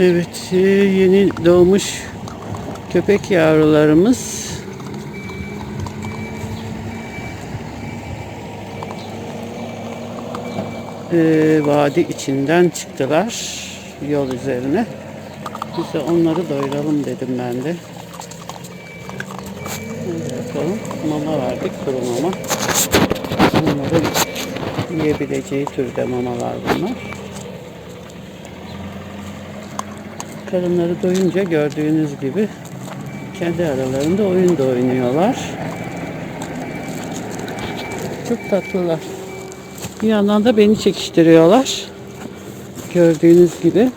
Evet, e, yeni doğmuş köpek yavrularımız. E, vadi içinden çıktılar yol üzerine. Biz de onları doyuralım dedim ben de. Hadi bakalım. Mama verdik, kuru mama. Onların yiyebileceği türde mamalar bunlar. Karınları doyunca gördüğünüz gibi kendi aralarında oyun da oynuyorlar. Çok tatlılar. Bir yandan da beni çekiştiriyorlar. Gördüğünüz gibi.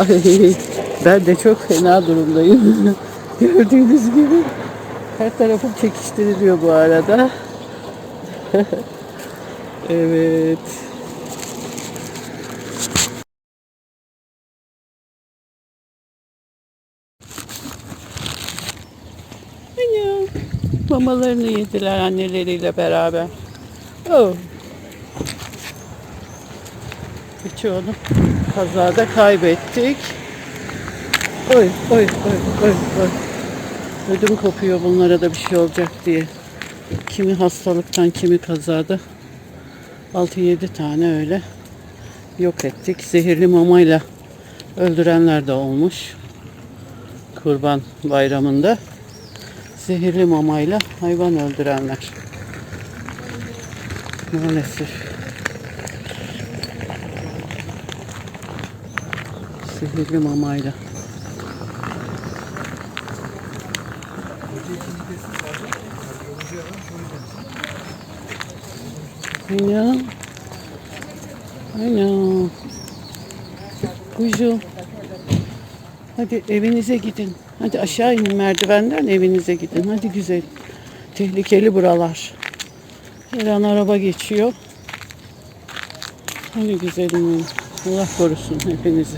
Ay, ben de çok fena durumdayım. Gördüğünüz gibi. Her tarafım çekiştiriliyor bu arada. evet. Mamalarını yediler anneleriyle beraber. Oh. Birçoğunu kazada kaybettik. Oy oy oy oy oy. Ödüm kopuyor bunlara da bir şey olacak diye. Kimi hastalıktan kimi kazada. 6-7 tane öyle yok ettik. Zehirli mamayla öldürenler de olmuş. Kurban bayramında zehirli mamayla hayvan öldürenler. Maalesef. Zehirli mamayla. Aynen. Aynen. Kuzu. Hadi evinize gidin. Hadi aşağı inin merdivenden evinize gidin. Hadi güzel. Tehlikeli buralar. Her an araba geçiyor. Hadi güzelim. Allah korusun hepinizi.